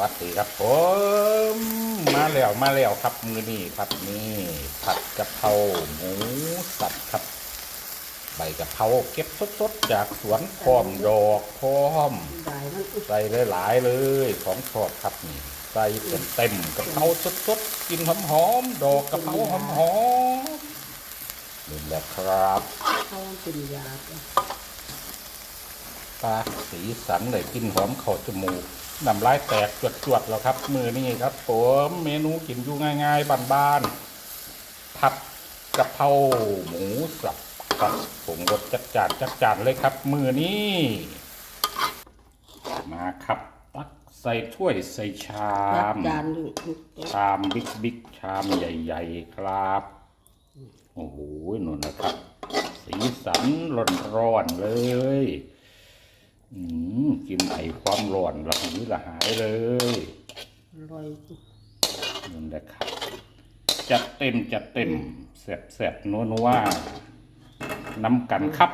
วัสดีครับผมมาแล้วมาแล้วครับมือนี่ครับนี่ผัดกะเพราหมูสับครับ ใบกะเพราเก็บสดๆจากสวนพร้อมดอกพร้อมใส่หลายๆเลยของชอบครับนี่ใส่เต็มๆกะเพราสดๆกินหอมๆดอกกะเพราหอมๆนี่แหละครับเขาเป็นยา จ้ะปลาสีสันเลยกินหอมเข้าจมูกน้ำลายแตกจวดๆแล้วครับ มือนี่ครับผมเมนูกินอยู่ง่ายๆบ้านๆผัดกะเพราหมูสับครับผมรสจัดจานจัดจานเลยครับ มือนี้มาครับตักใส่ถ้วยใส่ชารับมจานอยู่ทุกโต๊ะชามบิ๊กบิ๊กชามใหญ่ ๆ ครับโอ้โหนู่นนะครับ สีสันร้อนๆเลยอืม กินไอความร้อนละหือละหายเลยอร่อยนั่นแหละครับจัดเต็มจัดเต็มแสบแสบนัวนัวน้ำกันครับ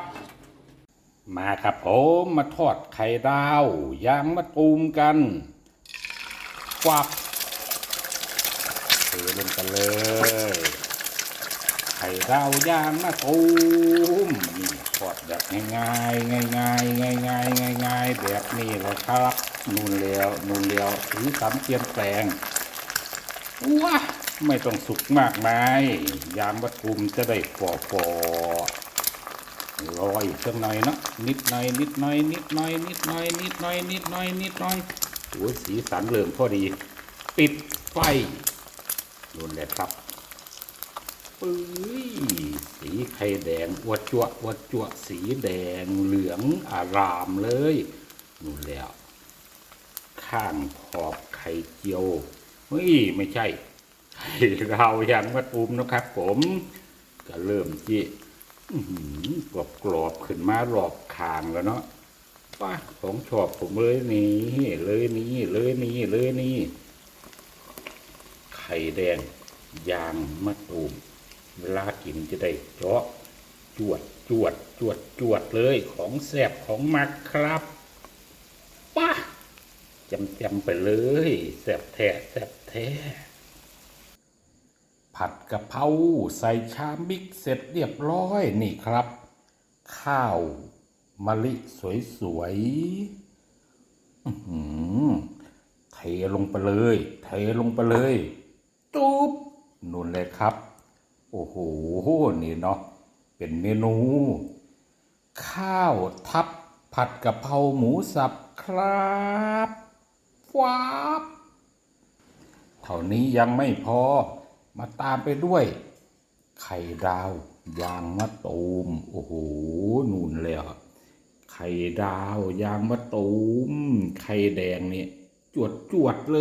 มาครับผมมาทอดไข่ดาวย่างมะตูมกันกวับเทลงกันเลย ไข่ดาวย่างมะตูมนี่ทอดแบบง่ายๆง่ายๆง่ายๆง่ายๆแบบนี้เลยครับนูนเลี้ยวนูนเลี้ยวสีสันเปลี่ยนแปลงว้าไม่ต้องสุกมากมายยางมะตูมจะได้ฟอฟอๆรออีกสักหน่อยเนาะนิดหน่อยนิดหน่อยนิดหน่อยนิดหน่อยนิดหน่อยนิดหน่อยนิดหน่อยโอ้ยสีสันเริ่มพอดี ปิดไฟนู่นแหละครับ ปื้ยสีไข่แดงอวดจั่วอวดจั่วสีแดงเหลืองอารามเลยนู่นแล้ว ข้างขอบไข่เจียวเฮ้ยไม่ใช่ไข่เรายังมะตูมนะครับ ผม ก็เริ่มจีกรอบกรอบขึ้นมารอบคางแล้วเนาะป้าของชอบผมเลยนี่เลยนี่เลยนี่เลยนี่ไข่แดงยางมะตูม เวลากินจะได้เจาะจวดจวดจวดจวดเลยของแซ่บของมักครับป้าจำจำไปเลยแซ่บแท้แซ่บแท้ผัดกะเพราใส่ชามบิ๊กเสร็จเรียบร้อยนี่ครับ ข้าวมะลิสวยๆอื้อหือเทลงไปเลย เทลงไปเลยตุ๊บนู่นเลยครับ โอ้โห นี่เนาะ เป็นเมนู ข้าวทับผัดกะเพราหมูสับครับฟ้าบเท่านี้ยังไม่พอ มาตามไปด้วย ไข่ดาว ยางมะตูม โอ้โห นู่นเลยอะไข่ดาว ยางมะตูม ไข่แดงเนี่ยจวดจวดๆเล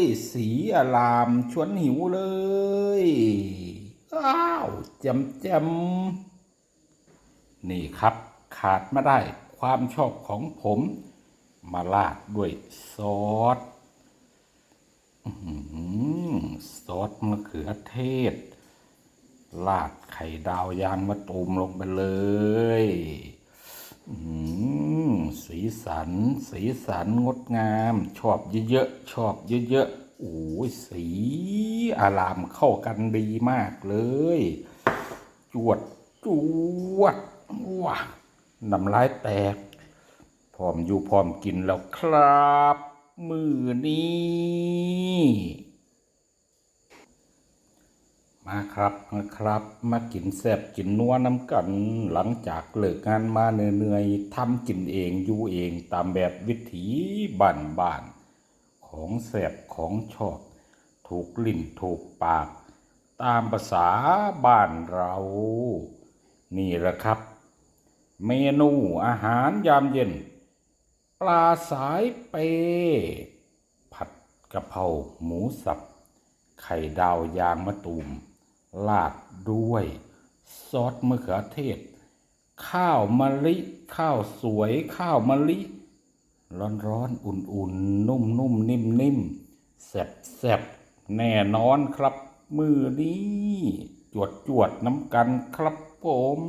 ย สีอลามชวนหิวเลย อ้าวจำจำนี่ครับ ขาดไม่ได้ความชอบของผม มาลาดด้วยซอสซอสมะเขือเทศ ลาดไข่ดาวยางมะตูมลงไปเลยอืมสีสัน สีสันงดงาม ชอบเยอะๆ ชอบเยอะๆ โอ้ยสีอารามเข้ากันดีมากเลย จวดจวดว้าน้ำลายแตก พร้อมอยู่พร้อมกินแล้วครับ มือนี้ มาครับมาครับ มากินแซบกินนัวน้ำกัน หลังจากเลิกงานมาเหนื่อยๆทำกินเองอยู่เองตามแบบวิถีบ้านบ้านๆ ของแซ่บของชอบ ถูกลิ้นถูกปาก ตามภาษาบ้านเรา นี่แหละครับ เมนูอาหารยามเย็น ปลาสายเป ผัดกะเพราหมูสับ ไข่ดาวยางมะตูม ลาดด้วย ซอสมะเขือเทศ ข้าวมะลิ ข้าวสวยข้าวมะลิ ร้อนร้อนๆอุ่นๆนุ่มนุ่มๆนิ่มนิ่มๆแซบแซบๆแน่นอนครับ มือนี้ จวดจวดๆน้ำกันครับผม